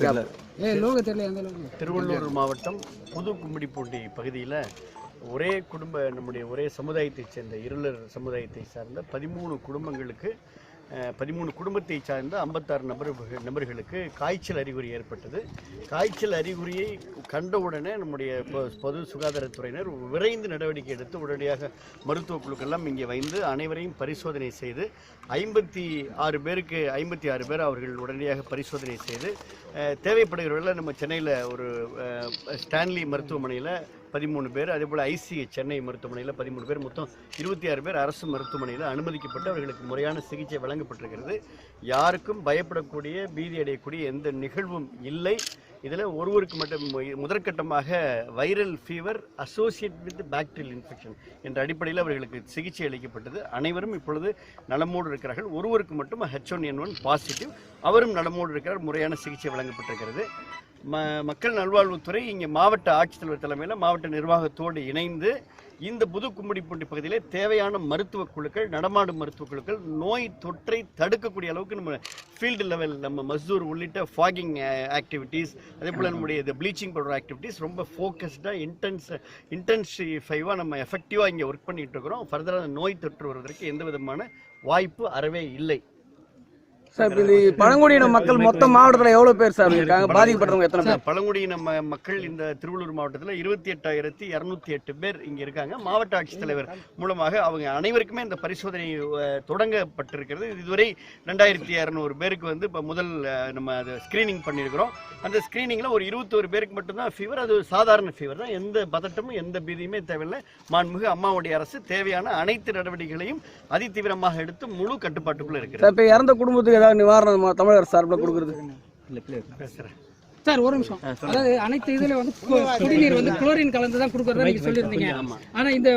தெரியல. ஏ லோக தெரியல எந்த அளவுக்கு திருவள்ளூர் மாவட்டம் புது கும்மிடிப்பூண்டி பகுதியில் ஒரே குடும்ப நம்முடைய ஒரே சமுதாயத்தைச் சேர்ந்த இருளர் சமுதாயத்தை சார்ந்த பதிமூணு குடும்பங்களுக்கு பதிமூணு குடும்பத்தை சார்ந்த ஐம்பத்தாறு நபர் நபர்களுக்கு காய்ச்சல் அறிகுறி ஏற்பட்டது. காய்ச்சல் அறிகுறியை கண்டவுடனே நம்முடைய பொ- பொது சுகாதாரத்துறையினர் விரைந்து நடவடிக்கை எடுத்து உடனடியாக மருத்துவ குழுக்கெல்லாம் இங்கே வைந்து அனைவரையும் பரிசோதனை செய்து ஐம்பத்தி ஆறு பேருக்கு ஐம்பத்தி ஆறு பேர் அவர்கள் உடனடியாக பரிசோதனை செய்து தேவைப்படுகிறவர்கள் நம்ம சென்னையில் ஒரு ஸ்டான்லி மருத்துவமனையில் பதிமூணு பேர் அதேபோல் ஐசிஐ சென்னை மருத்துவமனையில் பதிமூணு பேர் மொத்தம் இருபத்தி ஆறு பேர் அரசு மருத்துவமனையில் அனுமதிக்கப்பட்டு அவர்களுக்கு முறையான சிகிச்சை வழங்கப்பட்டிருக்கிறது. யாருக்கும் பயப்படக்கூடிய பீதி அடையக்கூடிய எந்த நிகழ்வும் இல்லை. இதில் ஒருவருக்கு மட்டும் முதற்கட்டமாக viral fever associate with bacterial infection என்ற அடிப்படையில் அவர்களுக்கு சிகிச்சை அளிக்கப்பட்டது. அனைவரும் இப்பொழுது நலமோடு இருக்கிறார்கள். ஒருவருக்கு மட்டும் H one N one positive அவரும் நலமோடு இருக்கிறார் முறையான சிகிச்சை வழங்கப்பட்டிருக்கிறது. ம மக்கள் நல்வாழ்வுத்துறை இங்கே மாவட்ட ஆட்சித்தலைவர் தலைமையில் மாவட்ட நிர்வாகத்தோடு இணைந்து இந்த புது கும்மிடிப்பூண்டி பகுதியிலே தேவையான மருத்துவ குழுக்கள் நடமாடும் மருத்துவ குழுக்கள் நோய் தொற்றை தடுக்கக்கூடிய அளவுக்கு நம்ம ஃபீல்டு லெவல் நம்ம மஸ்தூர் உள்ளிட்ட ஃபாகிங் ஆக்டிவிட்டீஸ் அதே போல் நம்முடைய இந்த ப்ளீச்சிங் பவுடர் ஆக்டிவிட்டீஸ் ரொம்ப ஃபோக்கஸ்டாக இன்டென்ஸ் இன்டென்சிஃபைவாக நம்ம எஃபெக்டிவாக இங்கே ஒர்க் பண்ணிட்டு இருக்கிறோம். ஃபர்தராக நோய் தொற்று வருவதற்கு எந்த விதமான வாய்ப்பு அறவே இல்லை. சார் இந்த பழங்குடியின மக்கள் மொத்த மாவட்டத்துல எவ்வளவு பேர் சார் இருக்காங்க? பாதிக்கப்பட்டவங்க எத்தனை பேர்? பழங்குடியின மக்கள் இந்த திருவள்ளூர் மாவட்டத்தில் இருபத்தி எட்டாயிரத்தி இரநூத்தி எட்டு பேர் இங்கே இருக்காங்க. மாவட்ட ஆட்சித்தலைவர் மூலமாக அவங்க அனைவருக்குமே இந்த பரிசோதனை தொடங்கப்பட்டிருக்கிறது. இதுவரை ரெண்டாயிரத்தி இரநூறு பேருக்கு வந்து இப்போ முதல் நம்ம அதை ஸ்க்ரீனிங் பண்ணியிருக்கிறோம் அந்த ஸ்க்ரீனிங்கில் ஒரு இருபத்தோரு பேருக்கு மட்டும்தான் ஃபீவர் அது சாதாரண ஃபீவர் தான். எந்த பதட்டமும் எந்த பீதியுமே தேவையில்லை. மாண்புமிகு அம்மாவுடைய அரசு தேவையான அனைத்து நடவடிக்கைகளையும் அதிதீவிரமாக எடுத்து முழு கட்டுப்பாட்டுக்குள்ள இருக்கிறது. இப்ப இறந்த குடும்பத்துக்கு ஏதாவது நிவாரணம் தமிழக அரசு சார்பில் கொடுக்குறது? சார் ஒரு நிமிஷம். அதாவது அனைத்து இதுல வந்து குடிநீர் வந்து குளோரின் கலந்து தான் கொடுக்கறதா நீங்க சொல்லியிருந்தீங்க. ஆனா இந்த